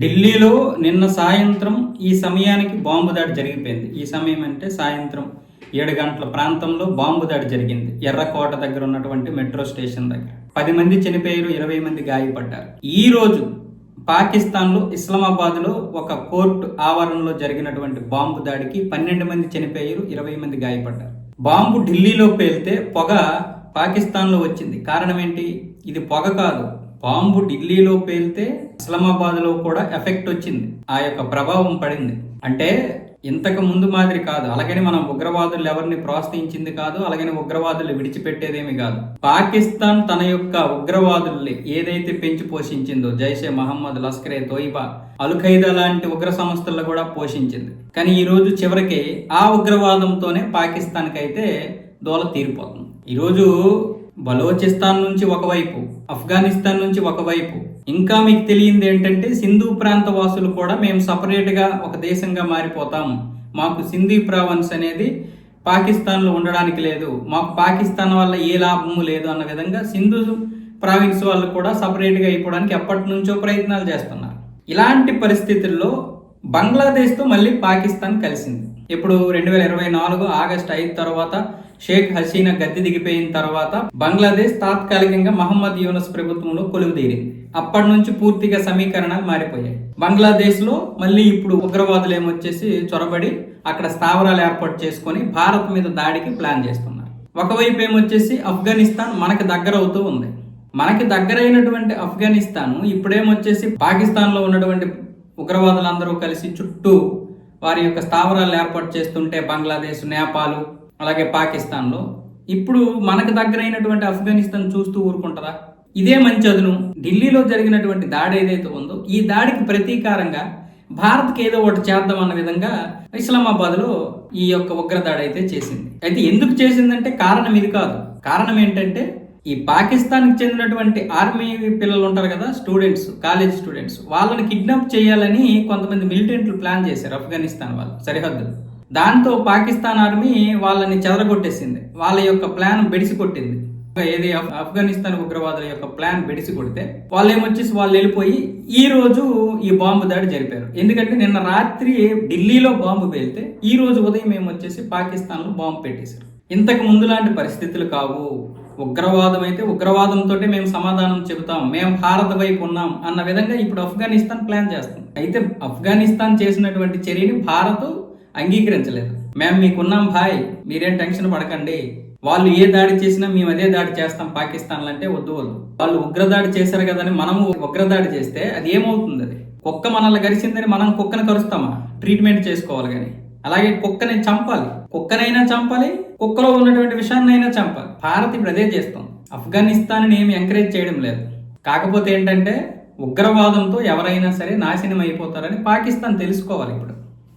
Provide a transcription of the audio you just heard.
ఢిల్లీలో నిన్న సాయంత్రం ఈ సమయానికి బాంబు దాడి జరిగిపోయింది. ఈ సమయం అంటే సాయంత్రం ఏడు గంటల ప్రాంతంలో బాంబు దాడి జరిగింది. ఎర్రకోట దగ్గర ఉన్నటువంటి మెట్రో స్టేషన్ దగ్గర. పది మంది చనిపోయారు ఇరవై మంది గాయపడ్డారు. ఈ రోజు పాకిస్తాన్లో ఇస్లామాబాద్లో ఒక కోర్టు ఆవరణలో జరిగినటువంటి బాంబు దాడికి పన్నెండు మంది చనిపోయారు ఇరవై మంది గాయపడ్డారు. బాంబు ఢిల్లీలో పేలితే పొగ పాకిస్తాన్లో వచ్చింది. కారణం ఏంటి? ఇది పొగ కాదు. బాంబు ఢిల్లీలో పేలితే ఇస్లామాబాద్లో కూడా ఎఫెక్ట్ వచ్చింది. ఆ యొక్క ప్రభావం పడింది. అంటే ఇంతకు ముందు మాదిరి కాదు. అలాగని మనం ఉగ్రవాదులు ఎవరిని ప్రోత్సహించింది కాదు అలాగని ఉగ్రవాదులు విడిచిపెట్టేదేమి కాదు. పాకిస్తాన్ తన యొక్క ఉగ్రవాదుల్ని ఏదైతే పెంచి పోషించిందో జైషే మహమ్మద్ లస్కరే తోయిబా అల్ఖైదా లాంటి ఉగ్ర సంస్థలను కూడా పోషించింది. కానీ ఈరోజు చివరికి ఆ ఉగ్రవాదంతోనే పాకిస్తాన్కి అయితే దోల తీరిపోతుంది. ఈరోజు బలోచిస్తాన్ నుంచి ఒకవైపు ఆఫ్ఘనిస్తాన్ నుంచి ఒకవైపు. ఇంకా మీకు తెలియంది ఏంటంటే సింధు ప్రాంత వాసులు కూడా మేము సపరేట్గా ఒక దేశంగా మారిపోతాం. మాకు సింధీ ప్రావన్స్ అనేది పాకిస్తాన్లో ఉండడానికి లేదు. మాకు పాకిస్తాన్ వల్ల ఏ లాభము లేదు అన్న విధంగా సింధు ప్రావిన్స్ వాళ్ళు కూడా సపరేట్గా అయిపోవడానికి ఎప్పటి నుంచో ప్రయత్నాలు చేస్తున్నారు. ఇలాంటి పరిస్థితుల్లో బంగ్లాదేశ్తో మళ్ళీ పాకిస్తాన్ కలిసింది. ఇప్పుడు రెండు వేల ఇరవై నాలుగు ఆగస్టు ఐదు తర్వాత షేక్ హసీనా గద్దె దిగిపోయిన తర్వాత బంగ్లాదేశ్ తాత్కాలికంగా మహమ్మద్ యూనస్ ప్రభుత్వంలో కొలువుదీరింది. అప్పటి నుంచి పూర్తిగా సమీకరణాలు మారిపోయాయి. బంగ్లాదేశ్లో మళ్ళీ ఇప్పుడు ఉగ్రవాదులు ఏమొచ్చేసి చొరబడి అక్కడ స్థావరాలు ఏర్పాటు చేసుకొని భారత్ మీద దాడికి ప్లాన్ చేస్తున్నారు. ఒకవైపు ఏమొచ్చేసి ఆఫ్ఘనిస్తాన్ మనకి దగ్గర అవుతూ ఉంది. మనకి దగ్గరైనటువంటి ఆఫ్ఘనిస్తాన్ ఇప్పుడేమొచ్చేసి పాకిస్తాన్లో ఉన్నటువంటి ఉగ్రవాదులందరూ కలిసి చుట్టూ వారి యొక్క స్థావరాలు ఏర్పాటు చేస్తుంటే బంగ్లాదేశ్ నేపాల్ అలాగే పాకిస్తాన్లో. ఇప్పుడు మనకు దగ్గరైనటువంటి ఆఫ్ఘనిస్తాన్ చూస్తూ ఊరుకుంటారా? ఇదే మంచి అదును. ఢిల్లీలో జరిగినటువంటి దాడి ఏదైతే ఉందో ఈ దాడికి ప్రతీకారంగా భారత్కి ఏదో ఒకటి చేద్దాం అన్న విధంగా ఇస్లామాబాద్లో ఈ యొక్క ఉగ్రదాడి అయితే చేసింది. అయితే ఎందుకు చేసిందంటే కారణం ఇది కాదు. కారణం ఏంటంటే ఈ పాకిస్తాన్కి చెందినటువంటి ఆర్మీ పిల్లలు ఉంటారు కదా స్టూడెంట్స్ కాలేజ్ స్టూడెంట్స్ వాళ్ళని కిడ్నాప్ చేయాలని కొంతమంది మిలిటెంట్లు ప్లాన్ చేశారు ఆఫ్ఘనిస్తాన్ వాళ్ళు సరిహద్దులు దాంతో పాకిస్తాన్ ఆర్మీ వాళ్ళని చెదరగొట్టేసింది. వాళ్ళ యొక్క ప్లాన్ బెడిసి కొట్టింది ఏది ఆఫ్ఘనిస్తాన్ ఉగ్రవాదుల యొక్క ప్లాన్ బెడిసి కొడితే వాళ్ళు ఏమొచ్చేసి వాళ్ళు వెళ్ళిపోయి ఈ రోజు ఈ బాంబు దాడి జరిపారు. ఎందుకంటే నిన్న రాత్రి ఢిల్లీలో బాంబు పేలితే ఈ రోజు ఉదయం ఏమొచ్చేసి పాకిస్తాన్లో బాంబు పెట్టేశారు. ఇంతకు ముందు లాంటి పరిస్థితులు కావు. ఉగ్రవాదం అయితే ఉగ్రవాదంతో మేము సమాధానం చెబుతాం మేము భారత వైపు ఉన్నాం అన్న విధంగా ఇప్పుడు ఆఫ్ఘనిస్తాన్ ప్లాన్ చేస్తుంది. అయితే ఆఫ్ఘనిస్తాన్ చేసినటువంటి చర్యని భారత్ అంగీకరించలేదు. మేము మీకున్నాం భాయ్ మీరేం టెన్షన్ పడకండి. వాళ్ళు ఏ దాడి చేసినా మేము అదే దాడి చేస్తాం పాకిస్తాన్ అంటే వద్దు వద్దు. వాళ్ళు ఉగ్రదాడి చేశారు కదని మనము ఉగ్రదాడి చేస్తే అది ఏమవుతుంది అది? కుక్క మనల్ని కరిచిందని మనం కుక్కను కరుస్తామా? ట్రీట్మెంట్ చేసుకోవాలి కానీ. అలాగే కుక్కని చంపాలి. కుక్కనైనా చంపాలి కుక్కలో ఉన్నటువంటి విషయాన్నైనా చంపాలి. భారత్ ఇప్పుడు అదే చేస్తాం ఆఫ్ఘనిస్తాన్ ఏమి ఎంకరేజ్ చేయడం లేదు. కాకపోతే ఏంటంటే ఉగ్రవాదంతో ఎవరైనా సరే నాశనం అయిపోతారని పాకిస్తాన్ తెలుసుకోవాలి ఇప్పుడు.